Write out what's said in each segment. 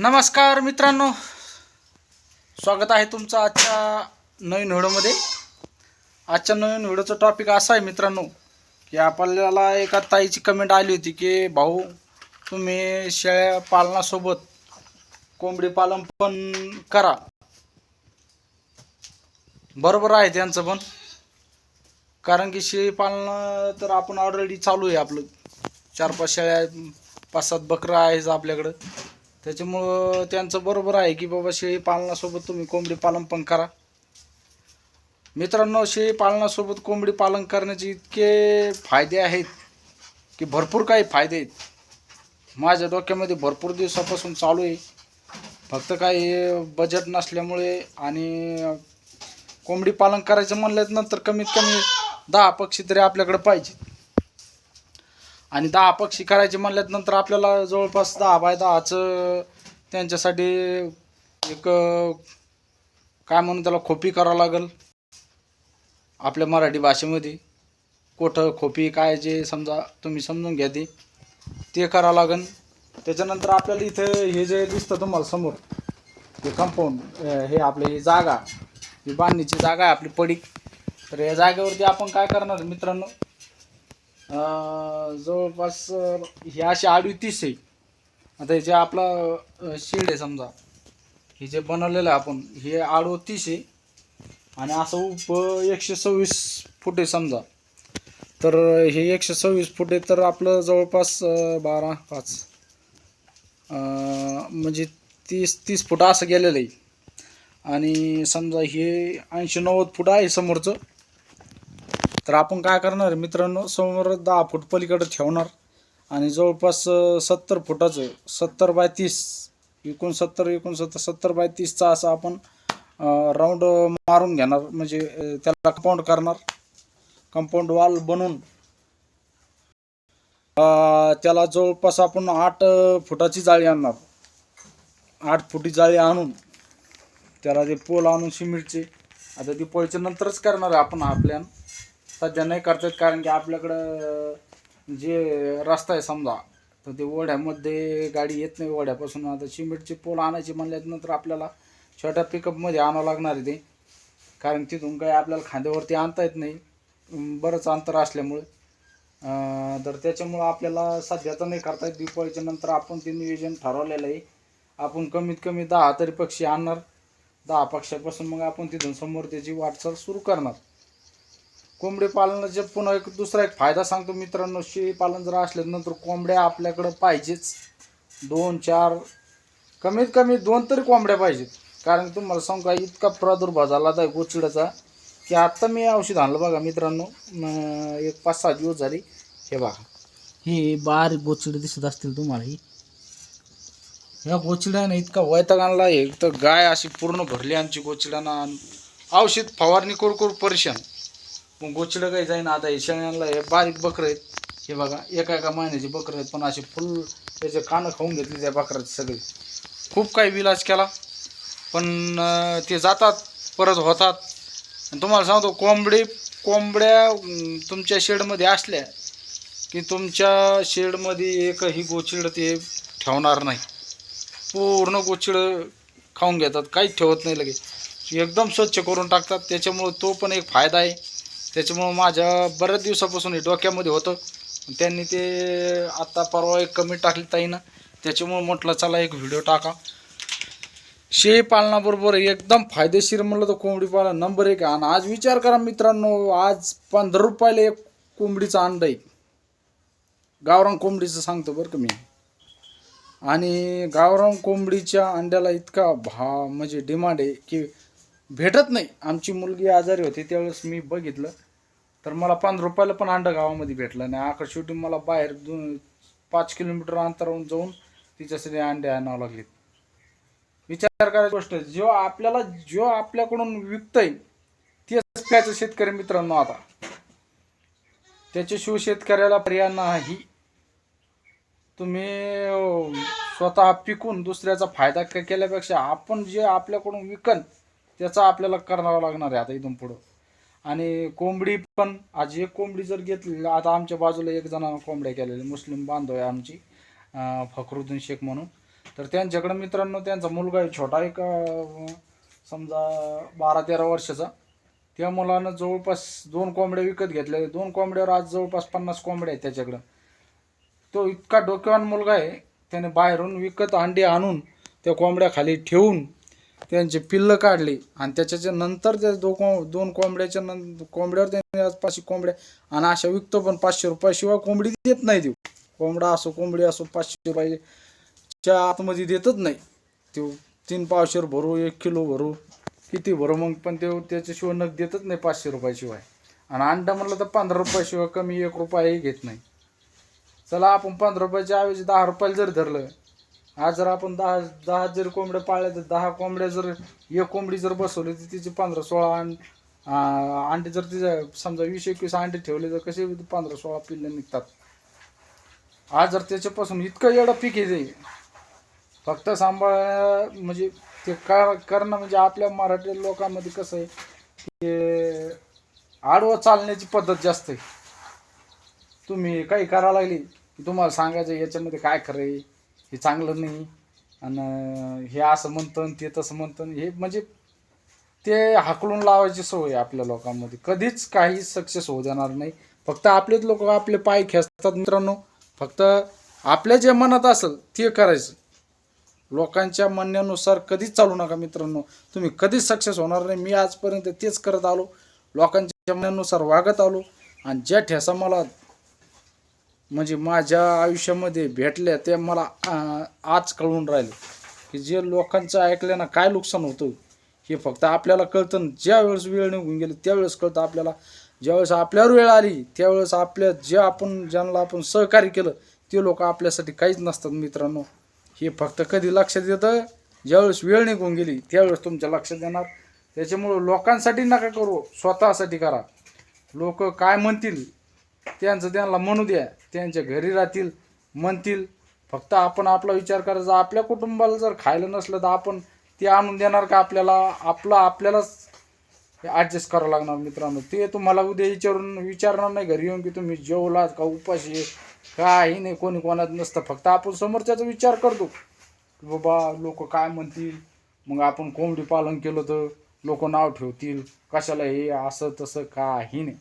नमस्कार मित्रांनो. स्वागत आहे तुमचं आजच्या नवीन व्हिडिओमध्ये. आजच्या नवीन व्हिडिओचा टॉपिक असा आहे मित्रांनो की आपल्याला एका ताईची कमेंट आली होती की भाऊ तुम्ही शेळ्या पालनासोबत कोंबडी पालन पण करा. बरोबर आहे त्यांचं पण. कारण की शेळी पालन तर आपण ऑलरेडी चालू आहे आपलं. चार पाच शेळ्या पाच सात बकरं आहेच आपल्याकडं. त्याच्यामुळं त्यांचं बरोबर आहे की बाबा शेळी पालनासोबत तुम्ही कोंबडी पालन पण करा. मित्रांनो शेळी पालनासोबत कोंबडी पालन करण्याचे इतके फायदे आहेत की भरपूर काही फायदे आहेत. माझ्या डोक्यामध्ये भरपूर दिवसापासून चालू आहे. फक्त काही बजेट नसल्यामुळे आणि कोंबडी पालन करायचं म्हणल्यात नंतर कमीत कमी दहा पक्षी तरी आपल्याकडे पाहिजे आणि दहा पक्षी करायचे म्हणल्यात नंतर आपल्याला जवळपास दहा बाय दहाचं त्यांच्यासाठी एक काय म्हणून त्याला खोपी करावं लागेल. आपल्या मराठी भाषेमध्ये कोठं खोपी काय जे समजा तुम्ही समजून घ्या ते ते करावं लागेल त्याच्यानंतर आपल्याला इथं हे जे दिसतं तुम्हाला समोर हे कंपाऊंड हे आपली ही जागा ही बांधणीची जागा आहे आपली पडीक. तर या जागेवरती आपण काय करणार मित्रांनो अं, जवळपास अं, ही अशी आडवी तीस आहे. आता हे जे आपला अं, शेड आहे समजा हे जे बनवलेलं आहे आपण हे आडवं तीस आहे. आणि असं उप एकशे सव्वीस फूट आहे समजा. तर हे एकशे सव्वीस फूट आहे तर आपलं जवळपास अं, बारा पाच. अं, म्हणजे तीस तीस फूट असं गेलेलं आहे. आणि समजा हे ऐंशी नव्वद फूट आहे समोरचं. तर आपण काय करणार मित्रांनो? समोर दहा फूट पलीकडे ठेवणार. आणि जवळपास सत्तर फुटाचं सत्तर बाय तीस एकोणसत्तर एकोणसत्तर सत्तर बाय तीसचा असं आपण राऊंड मारून घेणार. म्हणजे त्याला कंपाऊंड करणार. कंपाऊंड वॉल बनवून. त्याला जवळपास आपण आठ फुटाची जाळी आणणार. आठ फुटी जाळी आणून त्याला ते पोल आणून सिमेंटचे आता दिपाळीच्या नंतरच करणार आहे आपण हा प्लॅन सध्या नाही करतात कारण की आपल्याकडं जे रस्ता आहे समजा तर ते ओढ्यामध्ये गाडी येत नाही ओढ्यापासून. आता सिमेंटचे पोल आणायचे म्हणल्यानंतर आपल्याला छोट्या पिकअपमध्ये आणावं लागणार आहे ते. कारण तिथून काही आपल्याला खांद्यावरती आणता येत नाही. बरंच अंतर असल्यामुळे. तर त्याच्यामुळं आपल्याला सध्या तर नाही करता येत. दिपाळीच्या नंतर आपण ते नियोजन ठरवलेलं आहे. आपण कमीत कमी दहा तरी पक्षी आणणार. दहा पक्षापासून मग आपण तिथून समोर त्याची वाटचाल सुरू करणार. कोंबडी पालनाचे पुन्हा एक दुसरा एक फायदा सांगतो मित्रांनो शेळी पालन जर असल्यानंतर कोंबड्या आपल्याकडं पाहिजेच. दोन चार कमीत कमी दोन तरी कोंबड्या पाहिजेत. कारण तुम्हाला सांगू का इतका प्रादुर्भाव झाला आहे गोचिडाचा की आत्ता मी औषध आणलं बघा मित्रांनो एक पाच सहा दिवस झाली. हे बघा ही बारीक गोचिडे दिसत असतील तुम्हाला ही. या गोचिड्यानं इतका वैताग आणला आहे एक तर गाय अशी पूर्ण भरली आमची गोचिडानं आणि औषध फवारणी करू करू परेशान. मग गोचिडं काही जाईन. आता हे शेळ्यांना हे बारीक बकरं आहेत. हे बघा एका एका महिन्याची बकरं आहेत. पण असे फुल त्याचे कानं खाऊन घेतले त्या बकराचे सगळे. खूप काही विलाज केला. पण ते जातात परत होतात. आणि तुम्हाला सांगतो कोंबडी कोंबड्या तुमच्या शेडमध्ये असल्या की तुमच्या शेडमध्ये एकही गोचिड ते ठेवणार नाही. पूर्ण गोचिड खाऊन घेतात. काहीच ठेवत नाही लगेच. एकदम स्वच्छ करून टाकतात. त्याच्यामुळं तो पण एक फायदा आहे. त्याच्यामुळं माझ्या बऱ्याच दिवसापासून हे डोक्यामध्ये होतं. त्यांनी ते आत्ता परवा एक कमी टाकली ताईनं. त्याच्यामुळं म्हटलं चला एक व्हिडिओ टाका. शेळी पालनाबरोबर एकदम फायदेशीर म्हणलं तर कोंबडी पालन नंबर एक आहे. आणि आज विचार करा मित्रांनो आज पंधरा रुपयाला एक कोंबडीचा अंडा आहे. गावरान कोंबडीचं सांगतो बरं का मी. आणि गावरान कोंबडीच्या अंड्याला इतका भा म्हणजे डिमांड आहे की भेटत नाही. आमची मुलगी आजारी होती त्यावेळेस मी बघितलं. तर मला पंधरा रुपयाला पण अंड गावामध्ये भेटलं नाही. आकड शेवटी मला बाहेर दोन पाच किलोमीटर अंतरावरून जाऊन तिच्यासाठी अंडे आणावं लागले. विचार करायची गोष्ट जो आपल्याला जो आपल्याकडून विकतंय तेच त्याचं शेतकरी मित्रांनो आता. त्याच्याशिवाय शेतकऱ्याला पर्याय नाही. तुम्ही स्वतः पिकून दुसऱ्याचा फायदा केल्यापेक्षा आपण जे आपल्याकडून विकन त्याचा आपल्याला करावा लागणार आहे आता इथून पुढं. आणि कोंबडी पण आज एक कोंबडी जर घेतली आता आमच्या बाजूला एक जणांना कोंबड्या केलेल्या मुस्लिम बांधव आहे आमची फखरुद्दीन शेख म्हणून. तर त्यांच्याकडे मित्रांनो त्यांचा मुलगा आहे छोटा एक समजा बारा तेरा वर्षाचा. त्या मुलानं जवळपास दोन कोंबड्या विकत घेतल्या. दोन कोंबड्यावर आज जवळपास पन्नास कोंबड्या आहेत त्याच्याकडं. तो इतका डोक्यावान मुलगा आहे त्याने बाहेरून विकत अंडी आणून त्या कोंबड्या खाली ठेवून त्यांचे पिल्लं काढले आणि त्याच्याच्या नंतर त्या दो को दोन कोंबड्याच्या नं कोंबड्यावर त्यांनी आज पाचशे कोंबड्या आणि अशा विकतो पण पाचशे रुपयाशिवाय कोंबडी देत नाही देऊ कोंबडा असो कोंबडी असो पाचशे रुपयाच्या आतमध्ये देतच नाही. ते तीन पावशेर भरू एक किलो भरू किती भरू मग पण ते त्याच्याशिवाय नग देतच नाही पाचशे रुपयाशिवाय. आणि अंडा म्हटलं तर पंधरा रुपयाशिवाय कमी एक रुपयाही घेत नाही. चला आपण पंधरा रुपयाच्या ऐवजी दहा रुपयाला जर धरलं आज जर आपण दहा दहा जर कोंबड्या पाळल्या तर दहा कोंबड्या जर एक कोंबडी जर बसवली तर तिचे पंधरा सोळा अंड अंडे जर तिच्या समजा वीस एकवीस अंडे ठेवले तर कसे पंधरा सोळा पिल्ले निघतात. आज जर त्याच्यापासून इतकं एवढं पीक येते फक्त सांभाळ म्हणजे ते करणं म्हणजे आपल्या मराठी लोकांमध्ये कसं आहे की आडवं चालण्याची पद्धत जास्त आहे. तुम्ही काही करायला लागली की तुम्हाला सांगायचं याच्यामध्ये काय खरं आहे? हे चांगलं नाही. आणि हे असं म्हणतं ते तसं म्हणतं हे म्हणजे ते हाकलून लावायची सवय आपल्या लोकांमध्ये. कधीच काही सक्सेस होऊ देणार नाही. फक्त आपलेच लोक आपले पाय खेचतात मित्रांनो. फक्त आपल्या जे मनात असेल ते करायचं. लोकांच्या म्हणण्यानुसार कधीच चालू नका मित्रांनो. तुम्ही कधीच सक्सेस होणार नाही. मी आजपर्यंत तेच करत आलो. लोकांच्या म्हणण्यानुसार वागत आलो. आणि ज्या ठेसा मला म्हणजे माझ्या आयुष्यामध्ये भेटल्या ते मला आज कळून राहिले. की जे लोकांचं ऐकल्यानं काय नुकसान होतं हे फक्त आपल्याला कळतं. आणि ज्या वेळेस वेळ निघून गेली त्यावेळेस कळतं आपल्याला. ज्यावेळेस आपल्यावर वेळ आली त्यावेळेस आपल्या जे आपण ज्यांना आपण सहकार्य केलं ते लोक आपल्यासाठी काहीच नसतात मित्रांनो. हे फक्त कधी लक्षात येतं? ज्यावेळेस वेळ निघून गेली त्यावेळेस तुमच्या लक्षात येणार. त्याच्यामुळं लोकांसाठी नका करू स्वतःसाठी करा. लोक काय म्हणतील त्यांचं त्यांना म्हणू द्या. त्यांच्या घरी राहतील म्हणतील. फक्त आपण आपला विचार करायचा. आपल्या कुटुंबाला जर खायला नसलं तर आपण ते आणून देणार का आपल्याला? आपलं आपल्यालाच ॲडजस्ट करावं लागणार मित्रांनो. ते तुम्हाला उद्या विचारून विचारणार नाही घरी येऊन की तुम्ही जेवलात का? उपाशी आहे? काही नाही. कोणी कोणात नसतं. फक्त आपण समोरच्याचा विचार करतो. की बाबा लोक काय म्हणतील? मग आपण कोंबडी पालन केलं तर लोक नाव ठेवतील. कशाला हे असं तसं काही नाही.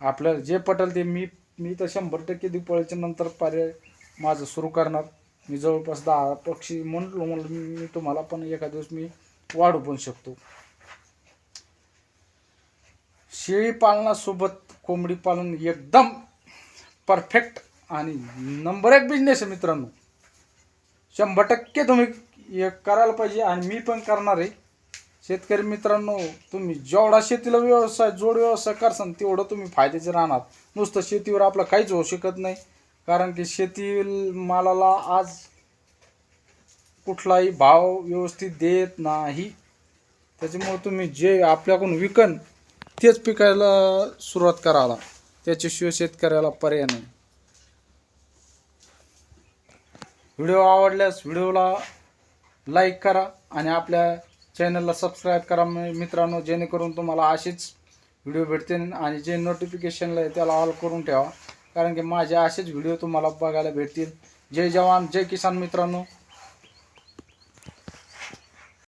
आपल्याला जे पटेल ते मी मी तर शंभर टक्के दिपाळीच्या नंतर पर्याय माझं सुरू करणार. मी जवळपास दहा पक्षी म्हणलो म्हणलं मी तुम्हाला पण एखाद्या दिवस मी वाढू पण शकतो. शेळी पालनासोबत कोंबडी पालन एकदम परफेक्ट आणि नंबर एक बिझनेस आहे मित्रांनो. शंभर टक्के तुम्ही हे करायला पाहिजे आणि मी पण करणार आहे. शेतकरी मित्रांनो तुम्ही जेवढा शेतीला व्यवसाय जोड व्यवसाय करसान तेवढं तुम्ही फायद्याचे राहणार. नुसतं शेतीवर आपलं काहीच होऊ शकत नाही. कारण की शेती मालाला आज कुठलाही भाव व्यवस्थित देत नाही. त्याच्यामुळे तुम्ही जे आपल्याकडून विकन तेच पिकायला सुरुवात करायला. त्याच्याशिवाय शेतकऱ्याला पर्याय नाही. व्हिडिओ आवडल्यास व्हिडिओला लाईक करा आणि आपल्या चॅनलला सबस्क्राईब करा मी- मित्रांनो जेणेकरून तुम्हाला असेच व्हिडिओ भेटतील आणि जे नोटिफिकेशनला आहे त्याला ऑल करून ठेवा. कारण की माझे असेच व्हिडिओ तुम्हाला बघायला भेटतील. जय जवान जय किसान मित्रांनो.